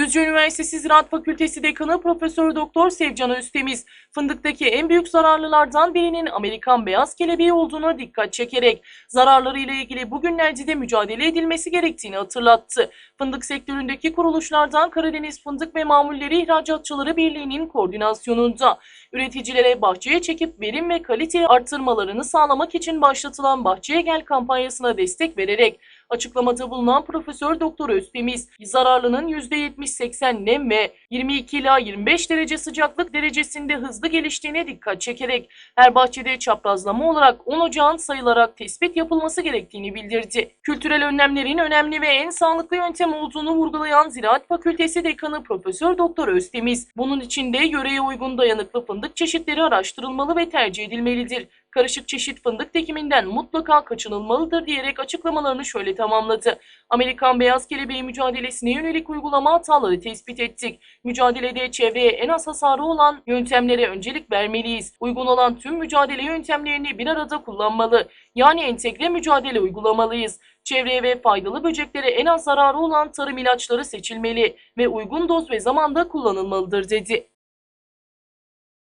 Düzce Üniversitesi Ziraat Fakültesi Dekanı Profesör Doktor Sevcan Öztemiz, fındıktaki en büyük zararlılardan birinin Amerikan beyaz kelebeği olduğuna dikkat çekerek zararlarıyla ilgili bugünlerde de mücadele edilmesi gerektiğini hatırlattı. Fındık sektöründeki kuruluşlardan Karadeniz Fındık ve Mamulleri İhracatçıları Birliği'nin koordinasyonunda üreticilere bahçeye çekip verim ve kaliteyi arttırmalarını sağlamak için başlatılan Bahçeye Gel kampanyasına destek vererek Açıklamada bulunan Profesör Doktor Öztemiz, zararlının %70-80 nem ve 22 ila 25 derece sıcaklık derecesinde hızlı geliştiğine dikkat çekerek her bahçede çaprazlama olarak 10 ocağın sayılarak tespit yapılması gerektiğini bildirdi. Kültürel önlemlerin önemli ve en sağlıklı yöntem olduğunu vurgulayan Ziraat Fakültesi Dekanı Profesör Doktor Öztemiz, bunun için de yöreye uygun dayanıklı fındık çeşitleri araştırılmalı ve tercih edilmelidir karışık çeşit fındık dikiminden mutlaka kaçınılmalıdır diyerek açıklamalarını şöyle tamamladı. Amerikan beyaz kelebeği mücadelesine yönelik uygulama hataları tespit ettik. Mücadelede çevreye en az hasarı olan yöntemlere öncelik vermeliyiz. Uygun olan tüm mücadele yöntemlerini bir arada kullanmalı. Yani entegre mücadele uygulamalıyız. Çevreye ve faydalı böceklere en az zararı olan tarım ilaçları seçilmeli ve uygun doz ve zamanda kullanılmalıdır dedi.